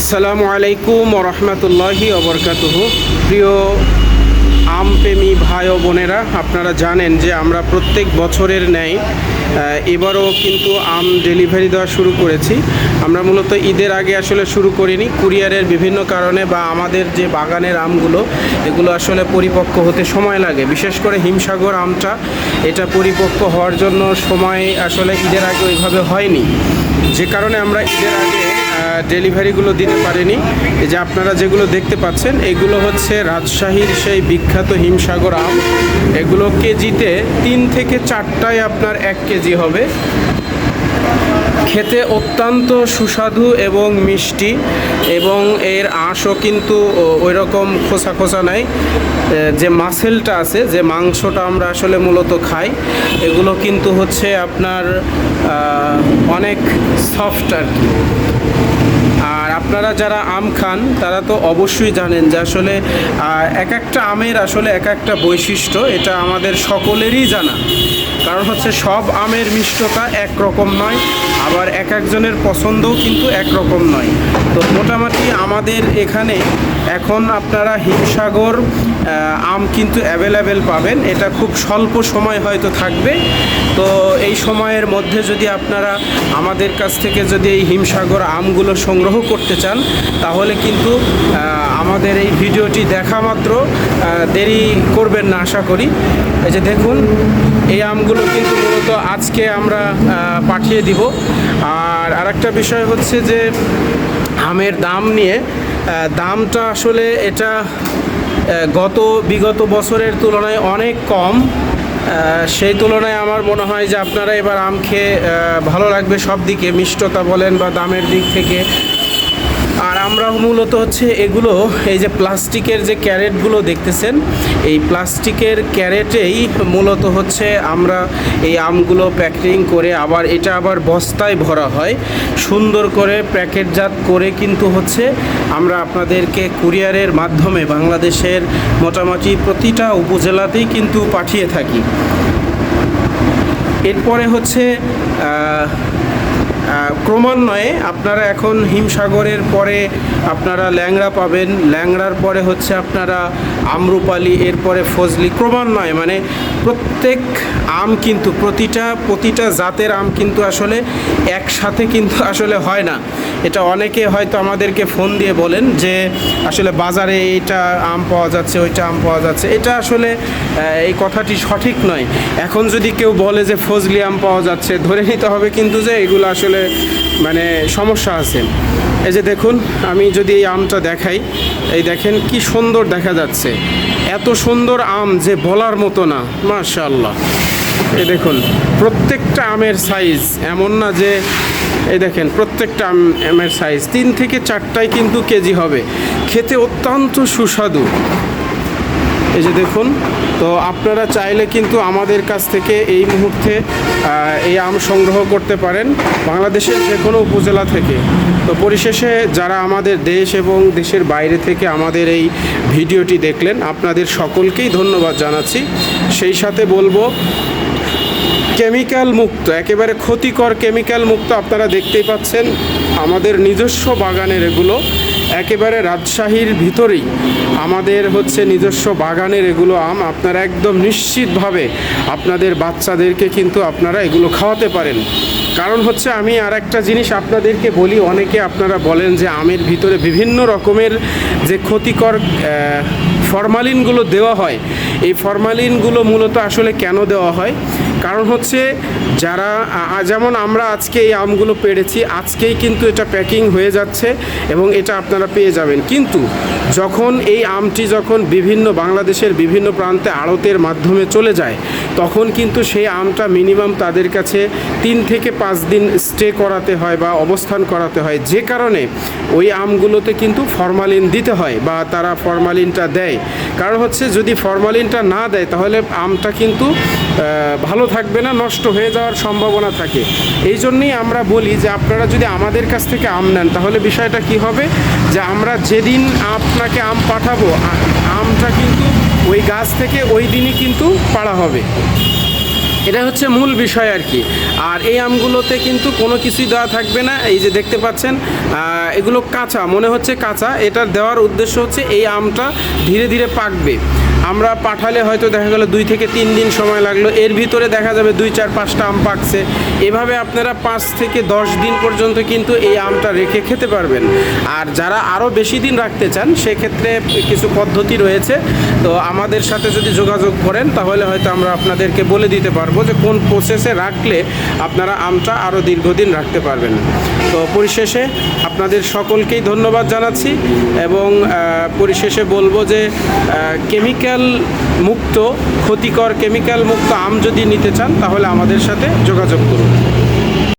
আসসালামু আলাইকুম রহমতুল্লাহি অবরকাতুহ প্রিয় আমপ্রেমী ভাই ও বোনেরা, আপনারা জানেন যে আমরা প্রত্যেক বছরের ন্যায় এবারও কিন্তু আম ডেলিভারি দেওয়া শুরু করেছি। আমরা মূলত ঈদের আগে আসলে শুরু করিনি, কুরিয়ারের বিভিন্ন কারণে বা আমাদের যে বাগানের আমগুলো, এগুলো আসলে পরিপক্ক হতে সময় লাগে। বিশেষ করে হিমসাগর আমটা, এটা পরিপক্ক হওয়ার জন্য সময় আসলে ঈদের আগে ওইভাবে হয়নি। যে কারণে আমরা ঈদের আগে ডেলিভারিগুলো দিতে পারেনি। যে আপনারা যেগুলো দেখতে পাচ্ছেন, এগুলো হচ্ছে রাজশাহীর সেই বিখ্যাত হিমসাগর আম। এগুলো কেজিতে তিন থেকে চারটায় আপনার এক কেজি হবে। খেতে অত্যন্ত সুস্বাদু এবং মিষ্টি এবং এর আঁশও কিন্তু ওই রকম খোসা খোসা নাই। যে মাসেলটা আছে, যে মাংসটা আমরা আসলে মূলত খাই, এগুলো কিন্তু হচ্ছে আপনার অনেক সফট আর কি। আপনারা যারা আম খান, তারা তো অবশ্যই জানেন যে আসলে এক একটা আমের আসলে এক একটা বৈশিষ্ট্য, এটা আমাদের সকলেরই জানা। কারণ হচ্ছে সব আমের মিষ্টতা একরকম নয়, আবার এক একজনের পছন্দও কিন্তু একরকম নয়। তো মোটামুটি আমাদের এখানে এখন আপনারা হিমসাগর আম কিন্তু অ্যাভেলেবেল পাবেন। এটা খুব স্বল্প সময় হয়তো থাকবে। তো এই সময়ের মধ্যে যদি আপনারা আমাদের কাছ থেকে যদি এই হিমসাগর আমগুলো সংগ্রহ করতে চান, তাহলে কিন্তু আমাদের এই ভিডিওটি দেখা মাত্র দেরি করবেন না, আশা করি। এই যে দেখুন, এই আমগুলো কিন্তু মূলত আজকে আমরা পাঠিয়ে দিব। আর আরেকটা বিষয় হচ্ছে যে, আমের দাম নিয়ে দামটা আসলে এটা গত, বিগত বছরের তুলনায় অনেক কম। সেই তুলনায় আমার মনে হয় যে আপনারা এবার আম খেয়ে ভালো লাগবে সব দিকে। মিষ্টতা বলেন বা দামের দিক থেকে আমরা মূলত হচ্ছে এগুলো, এই যে প্লাস্টিকের যে ক্যারেটগুলো দেখতেছেন, এই প্লাস্টিকের ক্যারেটেই মূলত হচ্ছে আমরা এই আমগুলো প্যাকেটিং করে আবার এটা আবার বস্তায় ভরা হয়। সুন্দর করে প্যাকেটজাত করে কিন্তু হচ্ছে আমরা আপনাদেরকে কুরিয়ারের মাধ্যমে বাংলাদেশের মোটামুটি প্রতিটা উপজেলাতেই কিন্তু পাঠিয়ে থাকি। এরপরে হচ্ছে ক্রমান্বয়ে আপনারা এখন হিমসাগরের পরে আপনারা ল্যাংড়া পাবেন। ল্যাংড়ার পরে হচ্ছে আপনারা আমরুপালি, এরপরে ফজলি। ক্রমান্বয়ে মানে প্রত্যেক আম কিন্তু, প্রতিটা প্রতিটা জাতের আম কিন্তু আসলে একসাথে কিন্তু আসলে হয় না। এটা অনেকে হয়তো আমাদেরকে ফোন দিয়ে বলেন যে আসলে বাজারে এইটা আম পাওয়া যাচ্ছে, ওইটা আম পাওয়া যাচ্ছে। এটা আসলে এই কথাটি সঠিক নয়। এখন যদি কেউ বলে যে ফজলি আম পাওয়া যাচ্ছে, ধরে নিতে হবে কিন্তু যে এগুলো আসলে মানে সমস্যা আছে। এই যে দেখুন, আমি যদি এই আমটা দেখাই, এই দেখেন কি সুন্দর দেখা যাচ্ছে। এত সুন্দর আম যে বলার মতো না, মাশাআল্লাহ। এই দেখুন, প্রত্যেকটা আমের সাইজ এমন না যে, এই দেখেন, প্রত্যেকটা আম, আমের সাইজ তিন থেকে চারটায় কিন্তু কেজি হবে। খেতে অত্যন্ত সুস্বাদু। এই যে দেখুন, তো আপনারা চাইলে কিন্তু আমাদের কাছ থেকে এই মুহূর্তে এই আম সংগ্রহ করতে পারেন বাংলাদেশের যে কোনো উপজেলা থেকে। তো পরিশেষে যারা আমাদের দেশ এবং দেশের বাইরে থেকে আমাদের এই ভিডিওটি দেখলেন, আপনাদের সকলকেই ধন্যবাদ জানাচ্ছি। সেই সাথে বলব, কেমিক্যাল মুক্ত, একেবারে ক্ষতিকর কেমিক্যাল মুক্ত আপনারা দেখতেই পাচ্ছেন। আমাদের নিজস্ব বাগানের এগুলো একেবারে রাজশাহীর ভিতরেই। আমাদের হচ্ছে নিজস্ব বাগানের এগুলো আম আপনারা একদম নিশ্চিতভাবে আপনাদের বাচ্চাদেরকে কিন্তু আপনারা এগুলো খাওয়াতে পারেন। কারণ হচ্ছে আমি আর একটা জিনিস আপনাদেরকে বলি, অনেকে আপনারা বলেন যে আমের ভিতরে বিভিন্ন রকমের যে ক্ষতিকর ফরমালিনগুলো দেওয়া হয়, এই ফরমালিনগুলো মূলত আসলে কেন দেওয়া হয়? কারণ হচ্ছে যারা যেমন আমরা আজকে এই আমগুলো পেড়েছি, আজকেই কিন্তু এটা প্যাকিং হয়ে যাচ্ছে এবং এটা আপনারা পেয়ে যাবেন। কিন্তু যখন এই আমটি যখন বিভিন্ন বাংলাদেশের বিভিন্ন প্রান্তে আড়তের মাধ্যমে চলে যায়, তখন কিন্তু সেই আমটা মিনিমাম তাদের কাছে তিন থেকে পাঁচ দিন স্টে করাতে হয় বা অবস্থান করাতে হয়। যে কারণে ওই আমগুলোতে কিন্তু ফরমালিন দিতে হয় বা তারা ফরমালিনটা দেয়। কারণ হচ্ছে যদি ফরমালিনটা না দেয়, তাহলে আমটা কিন্তু ভালো থাকবে না, নষ্ট হয়ে যাওয়ার সম্ভাবনা থাকে। এই জন্যই আমরা বলি যে আপনারা যদি আমাদের কাছ থেকে আম নেন, তাহলে বিষয়টা কি হবে? যে আমরা যেদিন আপনাকে আম পাঠাবো আমটা কিন্তু ওই গাছ থেকে ওই দিনই কিন্তু পাড়া হবে। এটা হচ্ছে মূল বিষয় আর কি। আর এই আমগুলোতে কিন্তু কোনো কিছুই দেওয়া থাকবে না। এই যে দেখতে পাচ্ছেন এগুলো কাঁচা, মনে হচ্ছে কাঁচা। এটার দেওয়ার উদ্দেশ্য হচ্ছে এই আমটা ধীরে ধীরে পাকবে। আমরা পাঠালে হয়তো দেখা গেল দুই থেকে তিন দিন সময় লাগল। এর ভিতরে দেখা যাবে দুই, চার, পাঁচটা আম পাকছে। এভাবে আপনারা পাঁচ থেকে দশ দিন পর্যন্ত কিন্তু এই আমটা রেখে খেতে পারবেন। আর যারা আরও বেশি দিন রাখতে চান, সেক্ষেত্রে কিছু পদ্ধতি রয়েছে। তো আমাদের সাথে যদি যোগাযোগ করেন, তাহলে হয়তো আমরা আপনাদেরকে বলে দিতে পারব যে কোন প্রসেসে রাখলে আপনারা আমটা আরও দীর্ঘদিন রাখতে পারবেন। তো পরিশেষে আপনাদের সকলকেই ধন্যবাদ জানাচ্ছি এবং পরিশেষে বলব যে কেমিক্যাল মুক্ত ক্ষতিকর কেমিক্যাল মুক্ত আম যদি নিতে চান তাহলে আমাদের সাথে যোগাযোগ করুন।